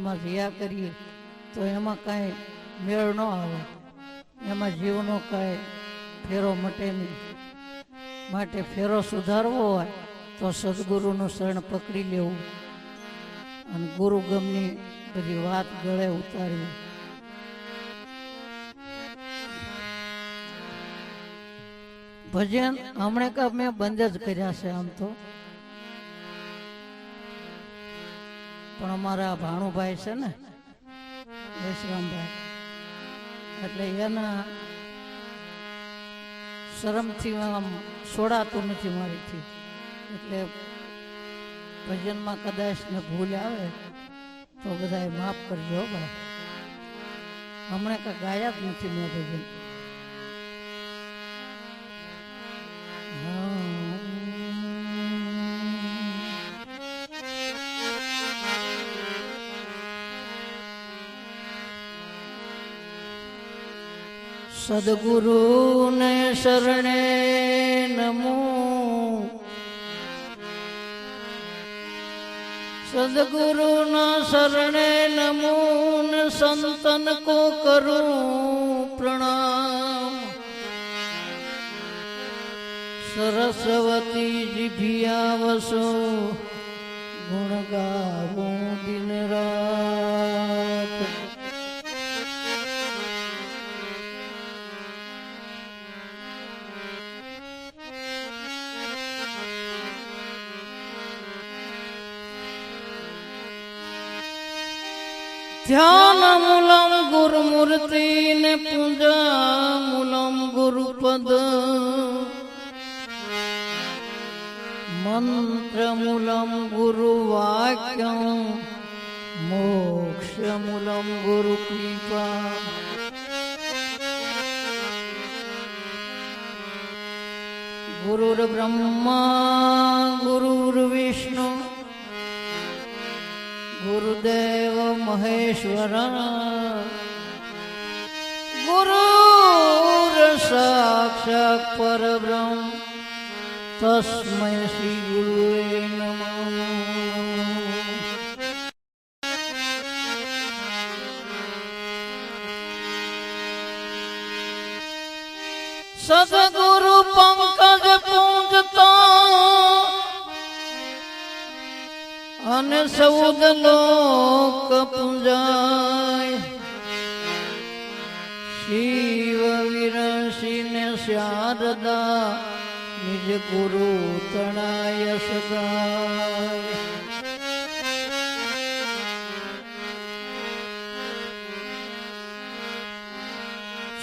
માં રિયા કરીએ તો એમાં કાંઈ મેળ ન આવે. એમાં જીવનો કાંઈ ફેરો મટે નહીં. માટે ફેરો સુધારવો હોય તો સદગુરુનું શરણ પકડી લેવું. અને ગુરુ ગમની બધી વાત ગળે ઉતારવી. ભજન હમણે કા મેં બંધ જ કર્યા છે આમ તો. પણ અમારા ભાણુભાઈ છે ને એટલે એના શરમથી આમ છોડાતું નથી મારીથી. એટલે ભજનમાં કદાચ ને ભૂલ આવે, તો બધાએ માફ કરજો ભાઈ હમણાં કાંઈ ગાયા જ નથી મેં ભજન. સદગુરુ ને શરણે નમો સદગુરુના શરણે નમો સંતન કો કરું પ્રણામ સરસ્વતી જીભિયા વસો ગુણ ગાવું ધ્યાન મૂલમ ગુરુમૂર્તિ ને પૂજા મૂલમ ગુરુપદ. મંત્રમૂલમ ગુરુવાક્યમ મોક્ષમૂલમ ગુરુકૃપા. ગુરુર્બ્રહ્મા ગુરુર્વિષ્ણુ ગુરુદેવ મહેશ્વર. ગુરુ સાક્ષાત પરબ્રહ્મ. તસ્મય શ્રી ગુરુએ સદગુરુ પંકજ અને સૌદ લોક પૂજાય. શિવ વિરસી ને શારદા નિજ ગુરુ તણાય સગાય.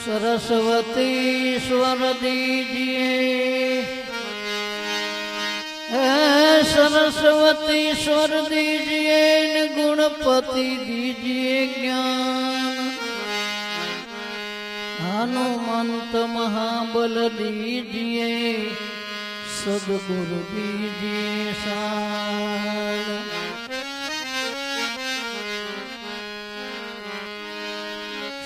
સરસ્વતી સ્વર सरस्वती स्वर दीजिए गुणपति दीजिए ज्ञान हनुमंत महाबल दीजिए सदगुरु दीजिए सार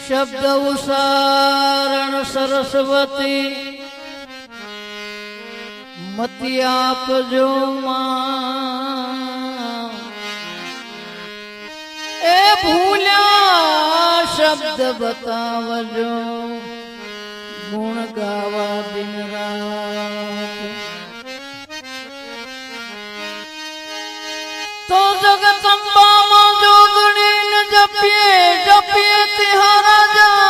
શબ્દ ઉસારણ સરસ્વતી મતી આપજો એ ભૂલ્યા શબ્દ બતાવજો. ગુણ ગાવા દિન તો જગતંબામાં જોગણી જપીએ જપીએ તિહારા જાપ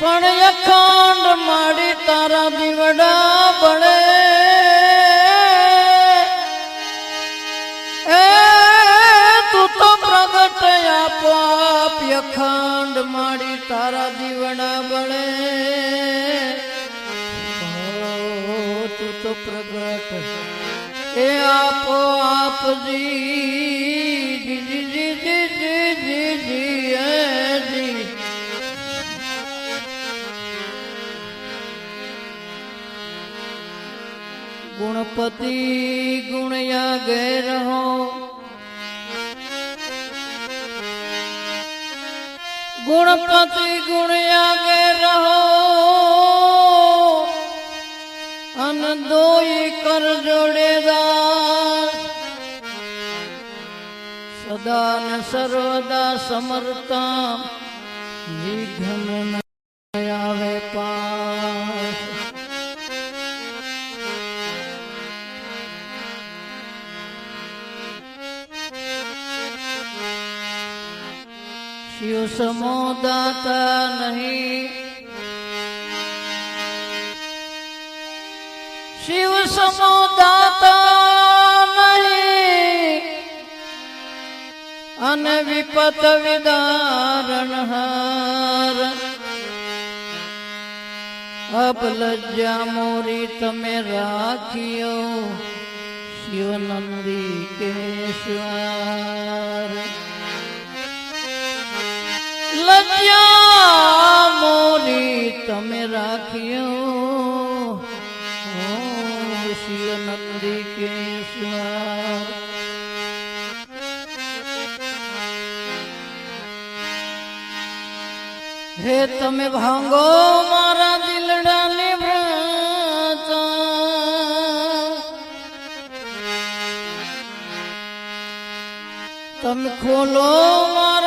પણ અખંડ માડી તારા દીવડા પડે એ, તું તો પ્રગટ આપોઆપ અખંડ માડી તારા દીવડા બળે. તું તો પ્રગટ. એ આપો આપ ગુણપતિ ગુણયા ગયે રહો ગુણપતિ ગુણયા ગે રહો અન દોઈ કર જોડેદાર. સદા ને સર્વદા સમર્તા વિઘ્ન સમો દાતા નહીં શિવ સમો દાતા નહીં અને વિપત વિદારણ હાર અપલજ્જા મોરી તમે રાખ્યો શિવનંદી કેશ્વર લજ્જા મોરી તમે રાખ્યો કેશ્વર હે તમે ભાંગો મારા દિલડાની તમે ખોલો મારા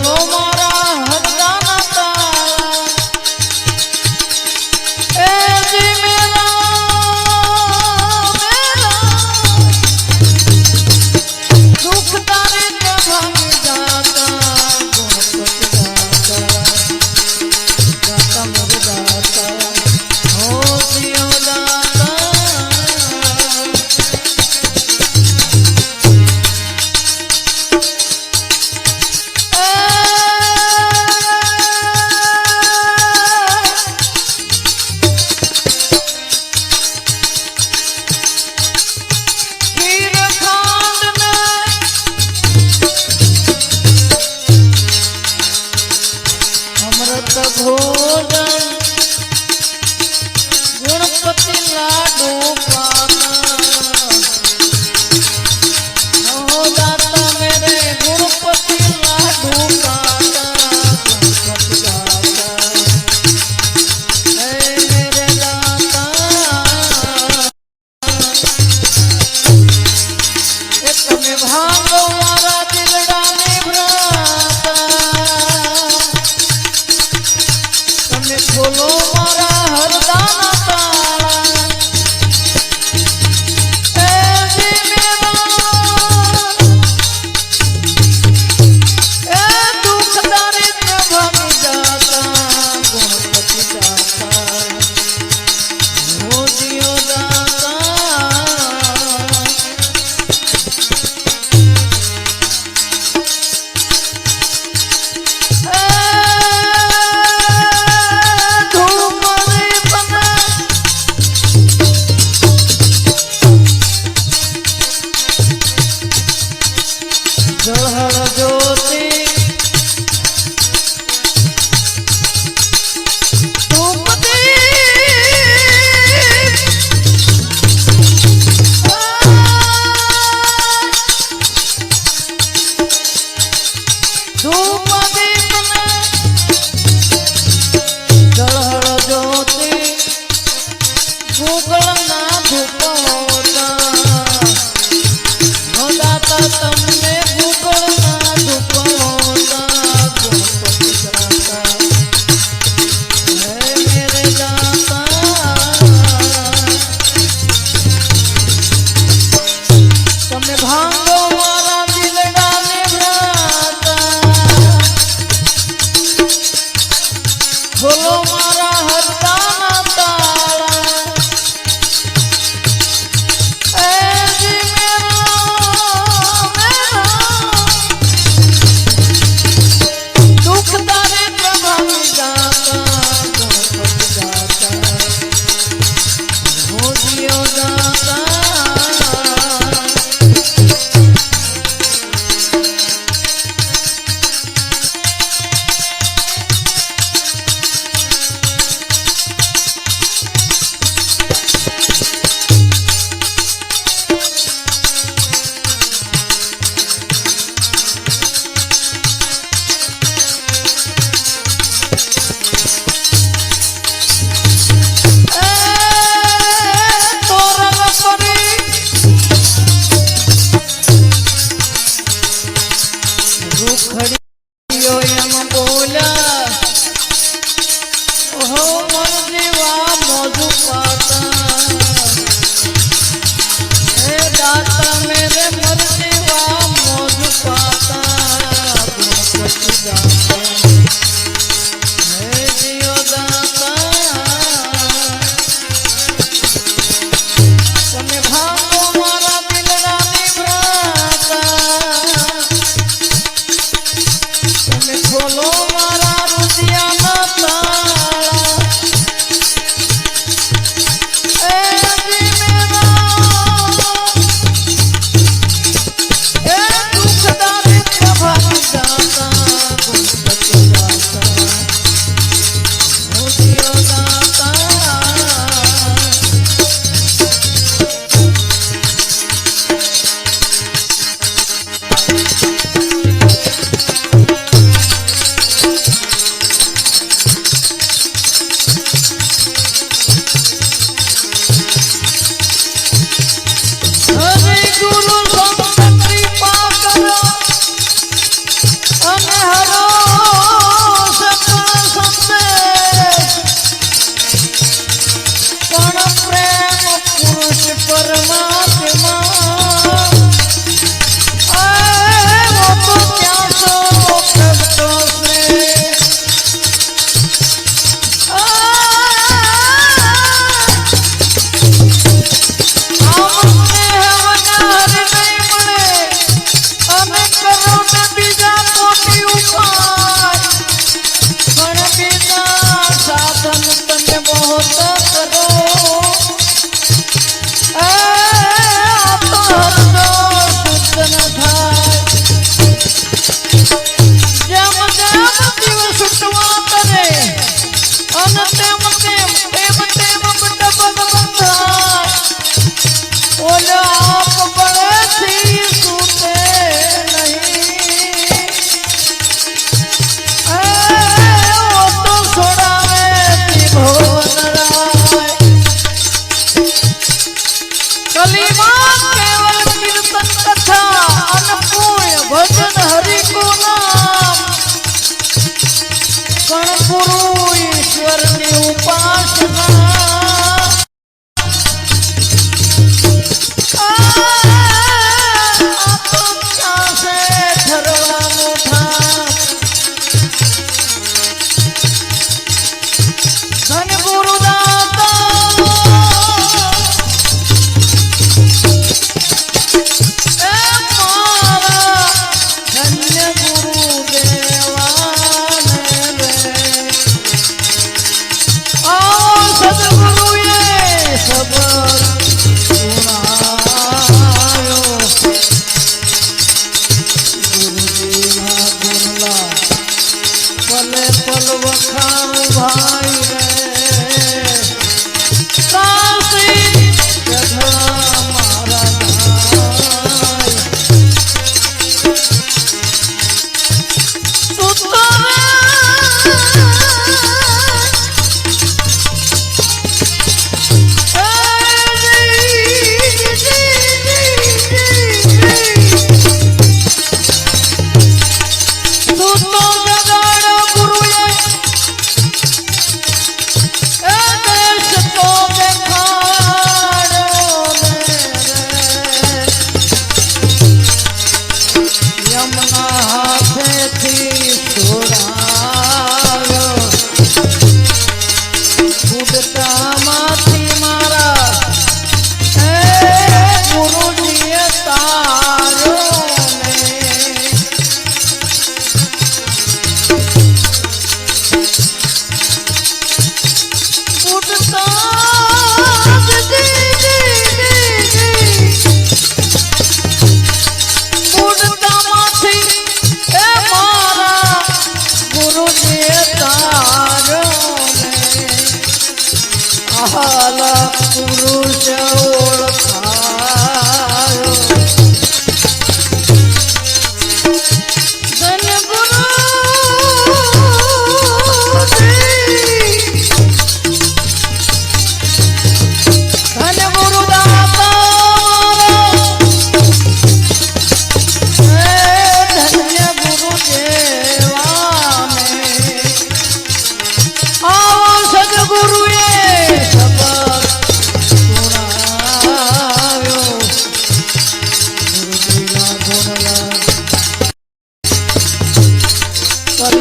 No more.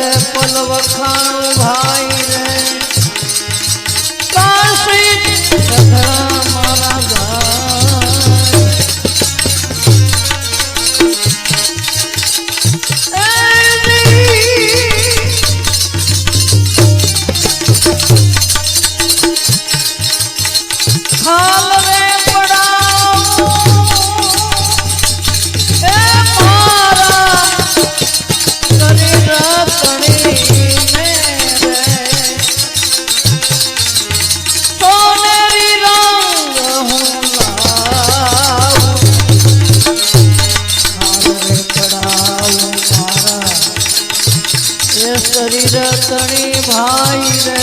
પલે પલ ભાઈ રે. કાશી એ રતણી ભાઈ રે.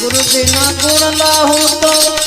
ગુરુદેના ગુણ લાહુ તો